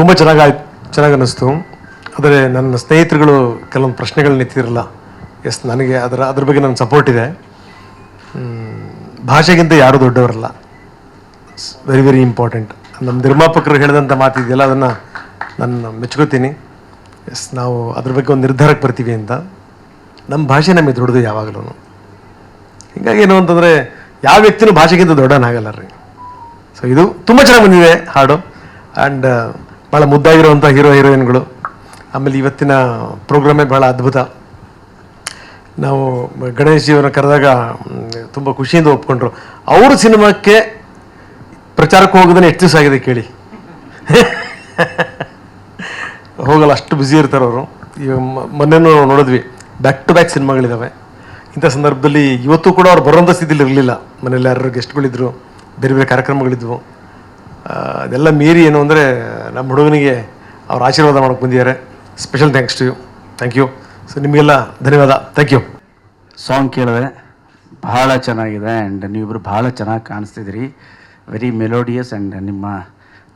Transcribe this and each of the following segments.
ತುಂಬ ಚೆನ್ನಾಗಾಯ್ತು ಚೆನ್ನಾಗಿ ಅನ್ನಿಸ್ತು. ಆದರೆ ನನ್ನ ಸ್ನೇಹಿತರುಗಳು ಕೆಲವೊಂದು ಪ್ರಶ್ನೆಗಳನ್ನ ಎತ್ತಿರಲ್ಲ ಎಸ್ ನನಗೆ ಅದರ, ಅದ್ರ ಬಗ್ಗೆ ನನ್ನ ಸಪೋರ್ಟ್ ಇದೆ. ಭಾಷೆಗಿಂತ ಯಾರೂ ದೊಡ್ಡವರಲ್ಲ. ವೆರಿ ವೆರಿ ಇಂಪಾರ್ಟೆಂಟ್ ನಮ್ಮ ನಿರ್ಮಾಪಕರು ಹೇಳಿದಂಥ ಮಾತಿದೆಯಲ್ಲ ಅದನ್ನು ನಾನು ಮೆಚ್ಕೋತೀನಿ. ಎಸ್ ನಾವು ಅದ್ರ ಬಗ್ಗೆ ಒಂದು ನಿರ್ಧಾರಕ್ಕೆ ಬರ್ತೀವಿ ಅಂತ. ನಮ್ಮ ಭಾಷೆ ನಮಗೆ ದೊಡ್ಡದು ಯಾವಾಗಲೂ ಹೀಗಾಗಿ ಏನು ಅಂತಂದರೆ, ಯಾವ ವ್ಯಕ್ತಿನೂ ಭಾಷೆಗಿಂತ ದೊಡ್ಡನಾಗಲ್ಲ ರೀ. ಸೊ ಇದು ತುಂಬ ಚೆನ್ನಾಗಿ ಬಂದಿದೆ, ಹಾಡು. ಆ್ಯಂಡ್ ಭಾಳ ಮುದ್ದಾಗಿರುವಂಥ ಹೀರೋ ಹೀರೋಯಿನ್ಗಳು. ಆಮೇಲೆ ಇವತ್ತಿನ ಪ್ರೋಗ್ರಾಮೇ ಭಾಳ ಅದ್ಭುತ. ನಾವು ಗಣೇಶ್ ಜೀವನ ಕರೆದಾಗ ತುಂಬ ಖುಷಿಯಿಂದ ಒಪ್ಕೊಂಡ್ರು. ಅವ್ರ ಸಿನಿಮಾಕ್ಕೆ ಪ್ರಚಾರಕ್ಕೆ ಹೋಗೋದನ್ನ ಎಷ್ಟು ದಿವಸ ಆಗಿದೆ ಕೇಳಿ. ಹೋಗಲ್ಲ, ಅಷ್ಟು ಬ್ಯುಸಿ ಇರ್ತಾರೆ ಅವರು. ಈಗ ಮೊನ್ನೆನೂ ನೋಡಿದ್ವಿ ಬ್ಯಾಕ್ ಟು ಬ್ಯಾಕ್ ಸಿನಿಮಾಗಳಿದ್ದಾವೆ ಇಂಥ ಸಂದರ್ಭದಲ್ಲಿ ಇವತ್ತು ಕೂಡ ಅವ್ರು ಬರೋಂಥ ಸ್ಥಿತಿಲಿ ಇರಲಿಲ್ಲ. ಮನೇಲಿ ಯಾರು ಗೆಸ್ಟ್ಗಳಿದ್ರು ಬೇರೆ ಬೇರೆ ಕಾರ್ಯಕ್ರಮಗಳಿದ್ವು. ಅದೆಲ್ಲ ಮೀರಿ ಏನು ಅಂದರೆ ನಮ್ಮ ಹುಡುಗನಿಗೆ ಅವ್ರು ಆಶೀರ್ವಾದ ಮಾಡೋಕೆ ಬಂದಿದ್ದಾರೆ. Special thanks to you thank you so ನಿಮಗೆಲ್ಲ ಧನ್ಯವಾದ. ಥ್ಯಾಂಕ್ ಯು ಸಾಂಗ್ ಕೇಳಿದ್ರೆ ಭಾಳ ಚೆನ್ನಾಗಿದೆ ಆ್ಯಂಡ್ ನೀವಿಬ್ಬರು ಭಾಳ ಚೆನ್ನಾಗಿ ಕಾಣಿಸ್ತಿದ್ದೀರಿ. ವೆರಿ ಮೆಲೋಡಿಯಸ್ ಆ್ಯಂಡ್ ನಿಮ್ಮ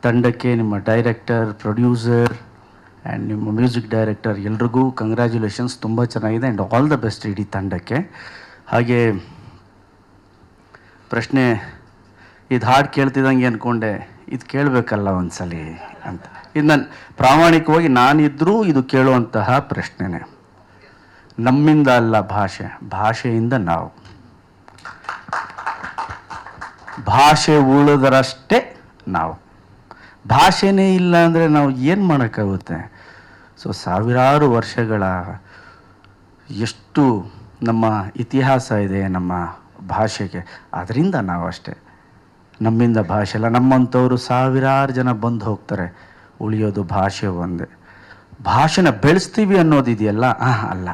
ತಂಡಕ್ಕೆ ನಿಮ್ಮ ಡೈರೆಕ್ಟರ್ ಪ್ರೊಡ್ಯೂಸರ್ ಆ್ಯಂಡ್ ನಿಮ್ಮ ಮ್ಯೂಸಿಕ್ ಡೈರೆಕ್ಟರ್ ಎಲ್ರಿಗೂ ಕಂಗ್ರ್ಯಾಚುಲೇಷನ್ಸ್ ತುಂಬ ಚೆನ್ನಾಗಿದೆ ಆ್ಯಂಡ್ ಆಲ್ ದ ಬೆಸ್ಟ್ ಇಡೀ ತಂಡಕ್ಕೆ. ಹಾಗೆ ಪ್ರಶ್ನೆ, ಇದು ಹಾಡು ಕೇಳ್ತಿದ್ದಂಗೆ ಅಂದ್ಕೊಂಡೆ ಇದು ಕೇಳಬೇಕಲ್ಲ ಒಂದ್ಸಲಿ ಅಂತ. ಇದು ನಾನು, ಪ್ರಾಮಾಣಿಕವಾಗಿ ನಾನಿದ್ದರೂ ಇದು ಕೇಳುವಂತಹ ಪ್ರಶ್ನೆನೇ. ನಮ್ಮಿಂದ ಅಲ್ಲ ಭಾಷೆ, ಭಾಷೆಯಿಂದ ನಾವು. ಭಾಷೆ ಉಳಿದರಷ್ಟೇ ನಾವು. ಭಾಷೆನೇ ಇಲ್ಲ ಅಂದರೆ ನಾವು ಏನು ಮಾಡೋಕ್ಕಾಗುತ್ತೆ? ಸೊ ಸಾವಿರಾರು ವರ್ಷಗಳ ಎಷ್ಟು ನಮ್ಮ ಇತಿಹಾಸ ಇದೆ ನಮ್ಮ ಭಾಷೆಗೆ. ಅದರಿಂದ ನಾವು ಅಷ್ಟೇ ನಮ್ಮಿಂದ ಭಾಷೆ ಅಲ್ಲ ನಮ್ಮಂಥವರು ಸಾವಿರಾರು ಜನ ಬಂದು ಹೋಗ್ತಾರೆ. ಉಳಿಯೋದು ಭಾಷೆ ಒಂದೇ. ಭಾಷೆನ ಬೆಳೆಸ್ತೀವಿ ಅನ್ನೋದಿದೆಯಲ್ಲ ಅಲ್ಲ.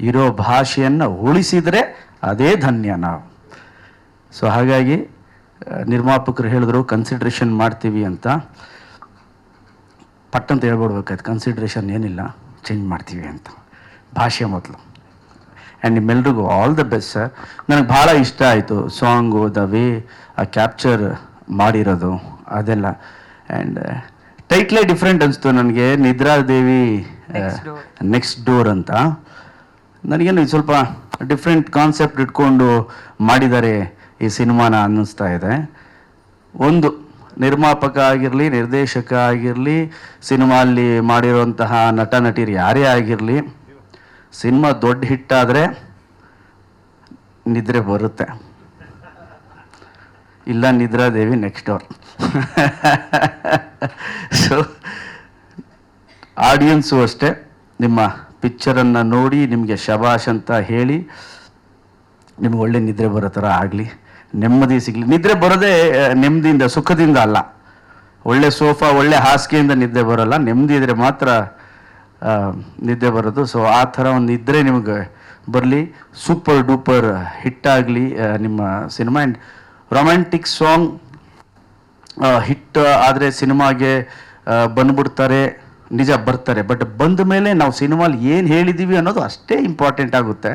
ಇರೋ ಭಾಷೆಯನ್ನು ಉಳಿಸಿದರೆ ಅದೇ ಧನ್ಯ ನಾವು. ಸೊ ಹಾಗಾಗಿ ನಿರ್ಮಾಪಕರು ಹೇಳಿದ್ರು ಕನ್ಸಿಡ್ರೇಷನ್ ಮಾಡ್ತೀವಿ ಅಂತ. ಪಟ್ಟಂತ ಹೇಳ್ಬಿಡ್ಬೇಕಾಯ್ತು. ಕನ್ಸಿಡ್ರೇಷನ್ ಏನಿಲ್ಲ. ಚೇಂಜ್ ಮಾಡ್ತೀವಿ ಅಂತ. ಭಾಷೆ ಮೊದಲು. ಆ್ಯಂಡ್ ನಿಮ್ಮೆಲ್ರಿಗೂ ಆಲ್ ದ ಬೆಸ್ಟ್ ಸರ್ ನನಗೆ ಭಾಳ ಇಷ್ಟ ಆಯಿತು ಸಾಂಗು ದ ವೇ ಆ ಕ್ಯಾಪ್ಚರ್ ಮಾಡಿರೋದು ಅದೆಲ್ಲ. ಆ್ಯಂಡ್ ಟೈಟ್ಲೇ ಡಿಫ್ರೆಂಟ್ ಅನಿಸ್ತು ನನಗೆ. ನಿದ್ರಾದೇವಿ ನೆಕ್ಸ್ಟ್ ಡೋರ್ ಅಂತ. ನನಗೇನು ಸ್ವಲ್ಪ ಡಿಫ್ರೆಂಟ್ ಕಾನ್ಸೆಪ್ಟ್ ಇಟ್ಕೊಂಡು ಮಾಡಿದ್ದಾರೆ ಈ ಸಿನಿಮಾನ ಅನ್ನಿಸ್ತಾ ಇದೆ. ಒಂದು ನಿರ್ಮಾಪಕ ಆಗಿರಲಿ ನಿರ್ದೇಶಕ ಆಗಿರಲಿ ಸಿನಿಮಾಲ್ಲಿ ಮಾಡಿರುವಂತಹ ನಟ ನಟಿಯರು ಯಾರೇ ಆಗಿರಲಿ ಸಿನಿಮಾ ದೊಡ್ಡ ಹಿಟ್ಟಾದರೆ ನಿದ್ರೆ ಬರುತ್ತೆ. ಇಲ್ಲ ನಿದ್ರಾದೇವಿ ನೆಕ್ಸ್ಟ್ ಡೋರ್ ಸೊ ಆಡಿಯನ್ಸು ಅಷ್ಟೇ. ನಿಮ್ಮ ಪಿಕ್ಚರನ್ನು ನೋಡಿ, ನಿಮಗೆ ಶಬಾಷ್ ಅಂತ ಹೇಳಿ, ನಿಮ್ಗೆ ಒಳ್ಳೆ ನಿದ್ರೆ ಬರೋ ಥರ ಆಗಲಿ. ನೆಮ್ಮದಿ ಸಿಗಲಿ. ನಿದ್ರೆ ಬರೋದೇ ನೆಮ್ಮದಿಯಿಂದ, ಸುಖದಿಂದ ಅಲ್ಲ. ಒಳ್ಳೆ ಸೋಫಾ ಒಳ್ಳೆ ಹಾಸಿಗೆಯಿಂದ ನಿದ್ದೆ ಬರೋಲ್ಲ. ನೆಮ್ಮದಿ ಇದ್ರೆ ಮಾತ್ರ ನಿದ್ದೆ ಬರೋದು. ಸೊ ಆ ಥರ ಒಂದು ನಿದ್ರೆ ನಿಮಗೆ ಬರಲಿ. ಸೂಪರ್ ಡೂಪರ್ ಹಿಟ್ಟಾಗಲಿ ನಿಮ್ಮ cinema and romantic song hit ಆದರೆ ಸಿನಿಮಾಗೆ ಬಂದುಬಿಡ್ತಾರೆ. ನಿಜ ಬರ್ತಾರೆ. ಬಟ್ ಬಂದ ಮೇಲೆ ನಾವು ಸಿನಿಮಾಲಿ ಏನು ಹೇಳಿದ್ದೀವಿ ಅನ್ನೋದು ಅಷ್ಟೇ ಇಂಪಾರ್ಟೆಂಟ್ ಆಗುತ್ತೆ.